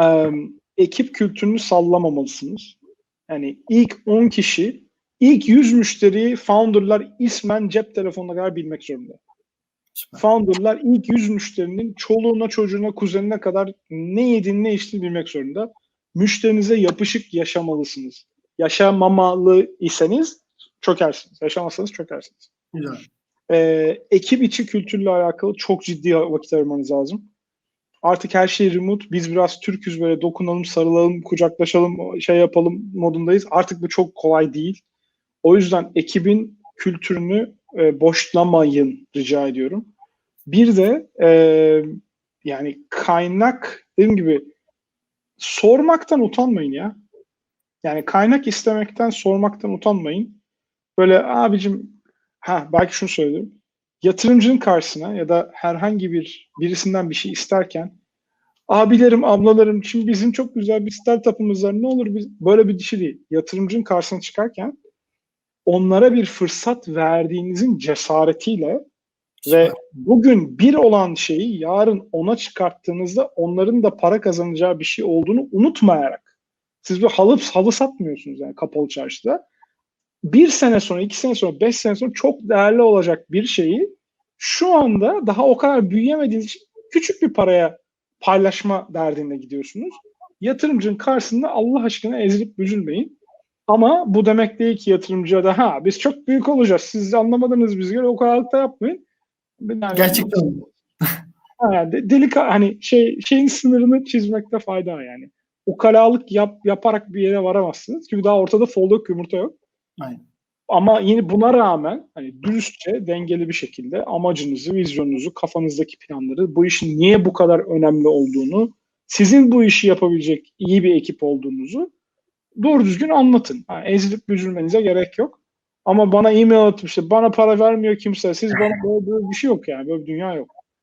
e, ekip kültürünü sallamamalısınız. Yani ilk 10 kişi, ilk 100 müşteriyi founderlar ismen cep telefonuna kadar bilmek zorunda. Founderlar ilk 100 müşterinin çoluğuna, çocuğuna, kuzenine kadar ne yediğini, ne içtiğini bilmek zorunda. Müşterinize yapışık yaşamalısınız. Yaşamamalı iseniz çökersiniz. Yaşamazsanız çökersiniz. Güzel. Ee, ekip içi kültürle alakalı çok ciddi vakit ayırmanız lazım. Artık her şey remote. Biz biraz Türküz böyle dokunalım, sarılalım, kucaklaşalım, şey yapalım modundayız. Artık bu çok kolay değil. O yüzden ekibin kültürünü e, boşlamayın rica ediyorum. Bir de e, yani kaynak dediğim gibi sormaktan utanmayın ya. Yani kaynak istemekten sormaktan utanmayın. Böyle abicim ha belki şunu söyleyeyim. Yatırımcının karşısına ya da herhangi bir birisinden bir şey isterken abilerim, ablalarım şimdi bizim çok güzel bir startup'ımız var. Ne olur biz böyle bir dişi değil. Yatırımcının karşısına çıkarken onlara bir fırsat verdiğinizin cesaretiyle ve bugün bir olan şeyi yarın ona çıkarttığınızda onların da para kazanacağı bir şey olduğunu unutmayarak siz bir halı, halı satmıyorsunuz yani kapalı çarşıda. Bir sene sonra, iki sene sonra, beş sene sonra çok değerli olacak bir şeyi şu anda daha o kadar büyüyemediğiniz için küçük bir paraya paylaşma derdine gidiyorsunuz. Yatırımcının karşısında Allah aşkına ezilip büzülmeyin. Ama bu demek değil ki yatırımcıya da ha biz çok büyük olacağız. Siz anlamadınız biz göre o kadar da yapmayın. Yani, Gerçekten. Yani de- delika hani şey şeyin sınırını çizmekte fayda var yani. Ukalalık yap, yaparak bir yere varamazsınız. Çünkü daha ortada fol yok, yumurta yok. Aynen. Ama yine buna rağmen hani dürüstçe, dengeli bir şekilde amacınızı, vizyonunuzu, kafanızdaki planları, bu işin niye bu kadar önemli olduğunu, sizin bu işi yapabilecek iyi bir ekip olduğunuzu doğru düzgün anlatın. Yani ezilip büzülmenize gerek yok. Ama bana e-mail atıp işte bana para vermiyor kimse, siz bana böyle, böyle bir şey yok yani, böyle bir dünya yok.